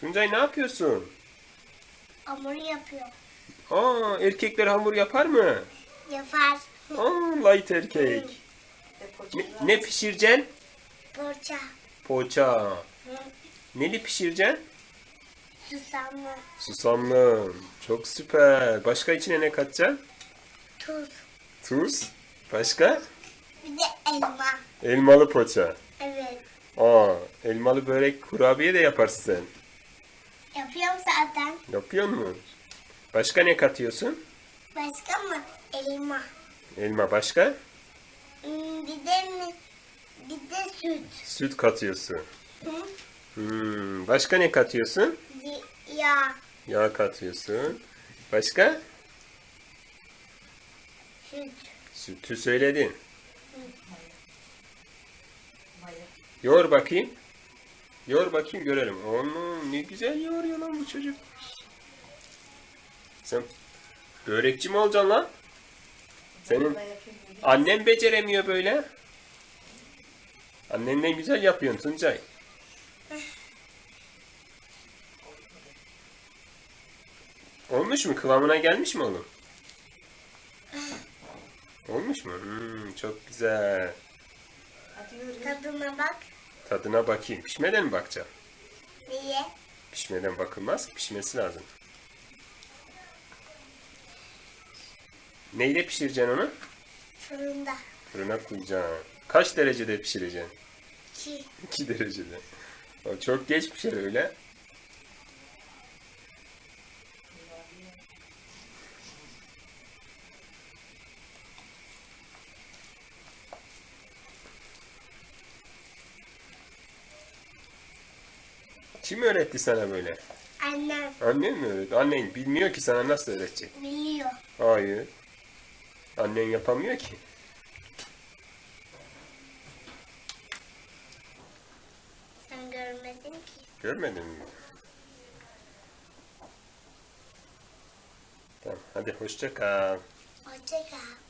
Tuncay ne yapıyorsun? Hamur yapıyor. Aa erkekler hamur yapar mı? Yapar. Aa light erkek. Ne, ne pişireceksin? Poğaça. Poğaça. Neli pişireceksin? Susamlı. Susamlı. Çok süper. Başka içine ne katacaksın? Tuz. Tuz. Başka? Bir de elma. Elmalı poğaça. Evet. Aa, elmalı börek kurabiye de yaparsın sen. Yapıyorum zaten. Yapıyor musun? Başka ne katıyorsun? Başka mı? Elma. Elma başka? Hmm, Bir de mi? Bir de süt. Süt katıyorsun. Hı? Hmm, başka ne katıyorsun? Bir yağ. Yağ katıyorsun. Başka? Süt. Sütü söyledin. Yoğur bakayım. Yoğur bakayım görelim. Onu ne güzel yoğuruyor lan bu çocuk. Sen börekçi mi olacaksın lan? Senin annen beceremiyor böyle. Annenden güzel yapıyorsun Tuncay. Olmuş mu? Kıvamına gelmiş mi oğlum? Olmuş mu? Hmm, çok güzel. Tadına bak. Tadına bakayım. Pişmeden mi bakacağım? Niye? Pişmeden bakılmaz. Pişmesi lazım. Neyle pişireceksin onu? Fırında. Fırına koyacaksın. Kaç derecede pişireceksin? Ki. 2 derecede. Çok geç pişer öyle. Kim öğretti sana böyle? Annem Annen mi öğretti? Annen bilmiyor ki sana nasıl öğretecek? biliyor. Hayır. Annen yapamıyor ki. Sen görmedin ki. Görmedin mi? Tamam hadi hoşça kal. Hoşça kal.